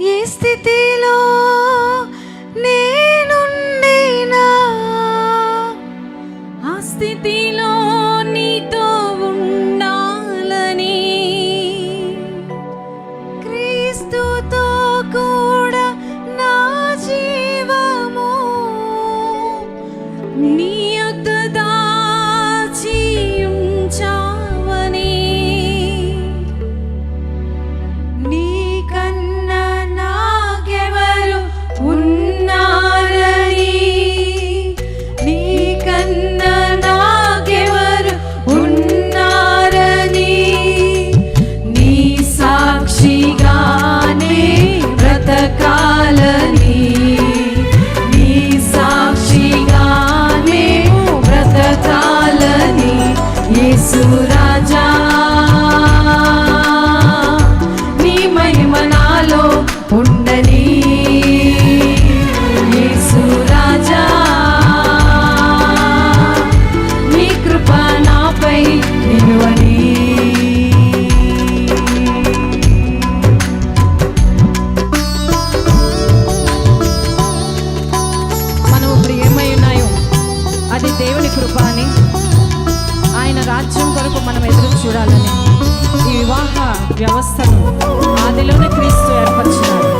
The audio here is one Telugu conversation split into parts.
ఈ స్థితిలో వివాహ వ్యవస్థను ఆదిలోనే క్రీస్తు ఏర్పరిచినాడు.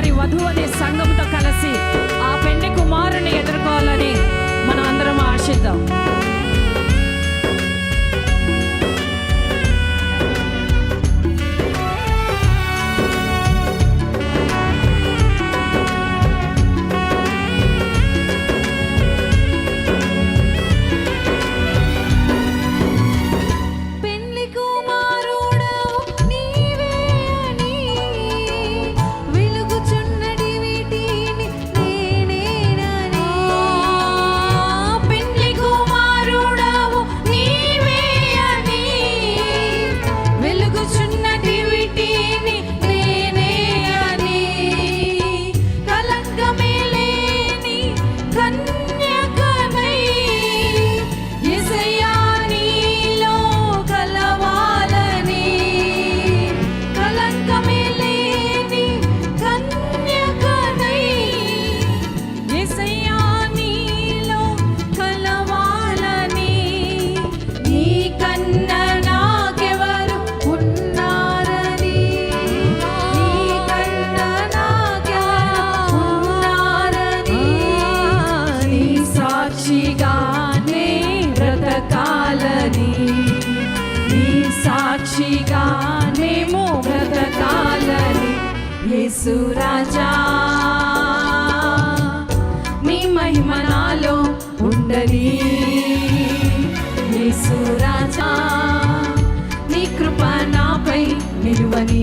మరి వధువు అనే సంఘంతో కలిసి ఆ పెండి కుమారుని ఎదుర్కోవాలని సాక్షిగా మేము బ్రతకాలని యేసురాజా నీ మహిమ నాలో ఉండని యేసు నీ కృప నాపై నిలువని.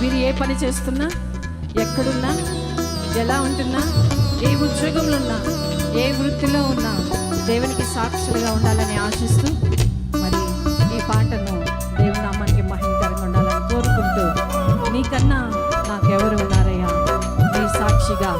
మీరు ఏ పని చేస్తున్నా ఎక్కడున్నా ఎలా ఉంటున్నా ఏ ఉద్యోగంలో ఉన్నా ఏ వృత్తిలో ఉన్నా దేవునికి సాక్షులుగా ఉండాలని ఆశిస్తూ మరి ఈ పాటను దేవుని నామానికి మహిళకరంగా ఉండాలని కోరుకుంటూ నీకన్నా నాకెవరు ఉన్నారయ్యా? నీ సాక్షిగా